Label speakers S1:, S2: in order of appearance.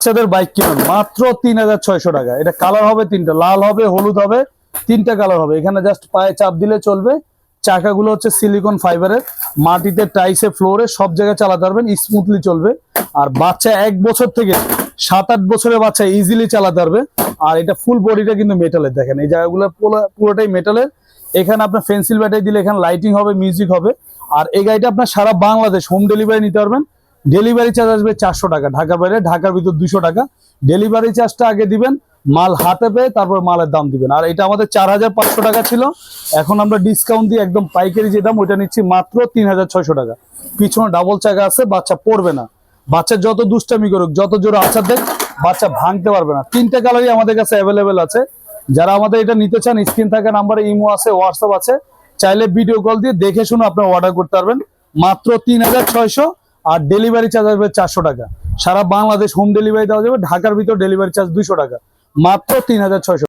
S1: বাচ্চাদের বাইক কিনুন। মাত্র তিন হাজার ছয়শো টাকা। এটা কালার হবে তিনটা। লাল হবে, হলুদ হবে, তিনটা কালার হবে। এখানে জাস্ট পায়ে চাপ দিলে চলবে। চাকাগুলো হচ্ছে সিলিকন ফাইবারের মাটিতে টাইসে ফ্লোরে সব জায়গায় চালাতে পারবেন। স্মুথলি চলবে। আর বাচ্চা এক বছর থেকে সাত আট বছরের বাচ্চা ইজিলি চালাতে পারবে। আর এটা ফুল বডিটা কিন্তু মেটালের দেখেন, এই জায়গাগুলো পুরো- পুরোটাই মেটালের এখানে আপনার পেন্সিল ব্যাটারি দিলে এখানে লাইটিং হবে মিউজিক হবে। আর এই গাড়িটা আপনার সারা বাংলাদেশ হোম ডেলিভারি নিতে পারবেন। ডেলিভারি চার্জ আসবে চারশো টাকা। ঢাকার বাইরে, ঢাকার ভিতর দুশো টাকা। ডেলিভারি চার্জটা আগে দিবেন, মাল হাতে পেয়ে তারপর মালের দাম দিবেন। আর এটা আমাদের চার হাজার পাঁচশো টাকা ছিল। এখন আমরা ডিসকাউন্ট দিয়ে একদম পাইকারি যে দাম, ওইটা নিচ্ছি মাত্র তিন হাজার ছয়শো টাকা। পিছনে ডাবল চাকা আছে, বাচ্চা পড়বে না। বাচ্চা যত দুষ্টামি করুক, যত জোরে আচার দেখ, বাচ্চা ভাঙতে পারবে না। তিনটা কালারই আমাদের কাছে অ্যাভেলেবেল আছে। যারা আমাদের এটা নিতে চান, স্ক্রিন থাকা নাম্বারে ইমো আছে, হোয়াটসঅ্যাপ আছে। চাইলে ভিডিও কল দিয়ে দেখে শুনে আপনারা অর্ডার করতে পারবেন। মাত্র তিন হাজার ছয়শো। আর ডেলিভারি চার্জ আসবে চারশো টাকা। সারা বাংলাদেশ হোম ডেলিভারি দেওয়া যাবে, ঢাকার ভিতর ডেলিভারি চার্জ দুইশো টাকা। মাত্র তিন হাজার ছয়শো